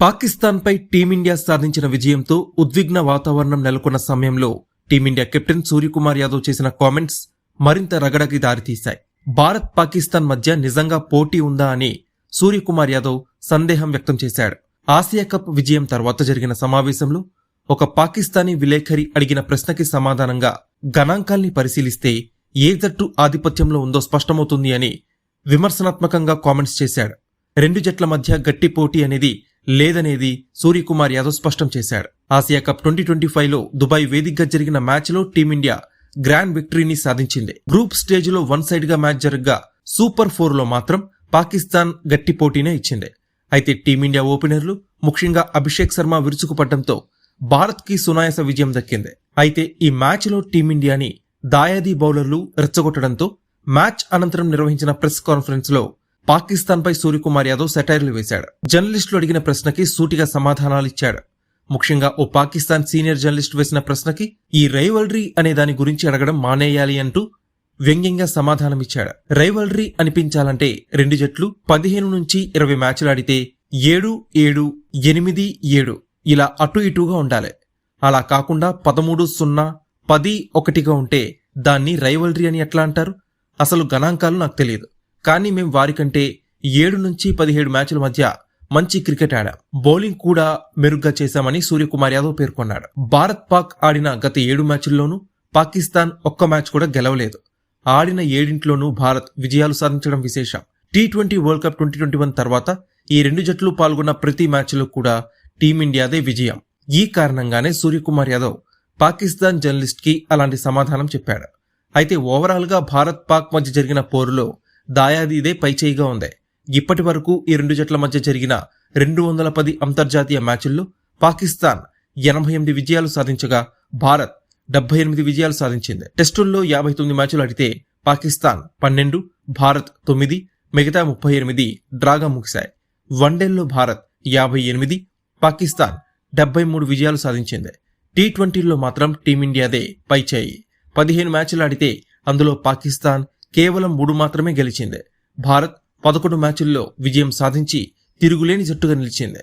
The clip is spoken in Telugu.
పాకిస్తాన్పై టీమిండియా సాధించిన విజయంతో ఉద్విగ్న వాతావరణం నెలకొన్న సమయంలో టీమిండియా కెప్టెన్ సూర్యకుమార్ యాదవ్ చేసిన కామెంట్స్ మరింత రగడకి దారితీశాయి. భారత్ పాకిస్తాన్ మధ్య నిజంగా పోటీ ఉందా అని సూర్యకుమార్ యాదవ్ సందేహం వ్యక్తం చేశాడు. ఆసియా కప్ విజయం తర్వాత జరిగిన సమావేశంలో ఒక పాకిస్తానీ విలేఖరి అడిగిన ప్రశ్నకి సమాధానంగా గణాంకాల్ని పరిశీలిస్తే ఏ జట్టు ఆధిపత్యంలో ఉందో స్పష్టమవుతుంది అని విమర్శనాత్మకంగా కామెంట్స్ చేశాడు. రెండు జట్ల మధ్య గట్టి పోటీ అనేది లేదనేది సూర్యకుమార్ యాదవ్ స్పష్టం చేశాడు. ఆసియా కప్ ట్వంటీ ట్వంటీ ఫైవ్లో దుబాయ్ వేదికగా జరిగిన మ్యాచ్లో టీమిండియా గ్రాండ్ విక్టరీని సాధించింది. గ్రూప్ స్టేజ్లో వన్ సైడ్గా మ్యాచ్ జరగగా సూపర్ ఫోర్లో మాత్రం పాకిస్తాన్ గట్టి పోటీనే ఇచ్చింది. అయితే టీమిండియా ఓపెనర్లు ముఖ్యంగా అభిషేక్ శర్మ విరుచుకుపడడంతో భారత్కి సునాయాస విజయం దక్కింది. అయితే ఈ మ్యాచ్లో టీమిండియాని దాయాది బౌలర్లు రెచ్చగొట్టడంతో మ్యాచ్ అనంతరం నిర్వహించిన ప్రెస్ కాన్ఫరెన్స్లో పాకిస్తాన్ పై సూర్యకుమార్ యాదవ్ సెటైర్లు వేశాడు. జర్నలిస్టులు అడిగిన ప్రశ్నకి సూటిగా సమాధానాలు ఇచ్చాడు. ముఖ్యంగా ఓ పాకిస్తాన్ సీనియర్ జర్నలిస్ట్ వేసిన ప్రశ్నకి ఈ రైవల్రీ అనే దాని గురించి అడగడం మానేయాలి అంటూ వ్యంగ్యంగా సమాధానమిచ్చాడు రైవల్రీ అనిపించాలంటే రెండు జట్లు పదిహేను నుంచి ఇరవై మ్యాచ్లు ఆడితే ఏడు ఏడు ఎనిమిది ఏడు ఇలా అటు ఇటుగా ఉండాలి. అలా కాకుండా పదమూడు సున్నా పది ఒకటిగా ఉంటే దాన్ని రైవల్రీ అని ఎట్లా అంటారు? అసలు గణాంకాలు నాకు తెలియదు. కానీ మేం వారికంటే ఏడు నుంచి పదిహేడు మ్యాచ్ల మధ్య మంచి క్రికెట్ ఆడాం. బౌలింగ్ కూడా మెరుగ్గా చేశామని సూర్యకుమార్ యాదవ్ పేర్కొన్నాడు. భారత్ పాక్ ఆడిన గత ఏడు మ్యాచ్ల్లోనూ పాకిస్తాన్ ఒక్క మ్యాచ్ కూడా గెలవలేదు. ఆడిన ఏడింట్లోనూ భారత్ విజయాలు సాధించడం విశేషం. T twenty world cup twenty twenty one తర్వాత ఈ రెండు జట్లు పాల్గొన్న ప్రతి మ్యాచ్లో కూడా టీమిండియాదే విజయం. ఈ కారణంగానే సూర్యకుమార్ యాదవ్ పాకిస్తాన్ జర్నలిస్ట్కి అలాంటి సమాధానం చెప్పాడు. అయితే ఓవరాల్గా భారత్ పాక్ మధ్య జరిగిన పోరులో దాయాదీదే పైచేయిగా ఉంది. ఇప్పటి వరకు ఈ రెండు జట్ల మధ్య జరిగిన రెండు వందల పది అంతర్జాతీయ మ్యాచుల్లో పాకిస్తాన్ ఎనభై ఎనిమిది విజయాలు సాధించగా భారత్ డెబ్బై ఎనిమిది విజయాలు సాధించింది. టెస్టుల్లో యాభై తొమ్మిది మ్యాచులు ఆడితే పాకిస్తాన్ పన్నెండు భారత్ తొమ్మిది మిగతా ముప్పై ఎనిమిది డ్రాగా ముగిశాయి. వన్డేల్లో భారత్ యాభై ఎనిమిది పాకిస్తాన్ డెబ్బై మూడు విజయాలు సాధించింది. టీ ట్వంటీలో మాత్రం టీమిండియాదే పైచేయి పదిహేను మ్యాచ్లు ఆడితే అందులో పాకిస్తాన్ కేవలం మూడు మాత్రమే గెలిచింది. భారత్ పదకొండు మ్యాచుల్లో విజయం సాధించి తిరుగులేని జట్టుగా నిలిచింది.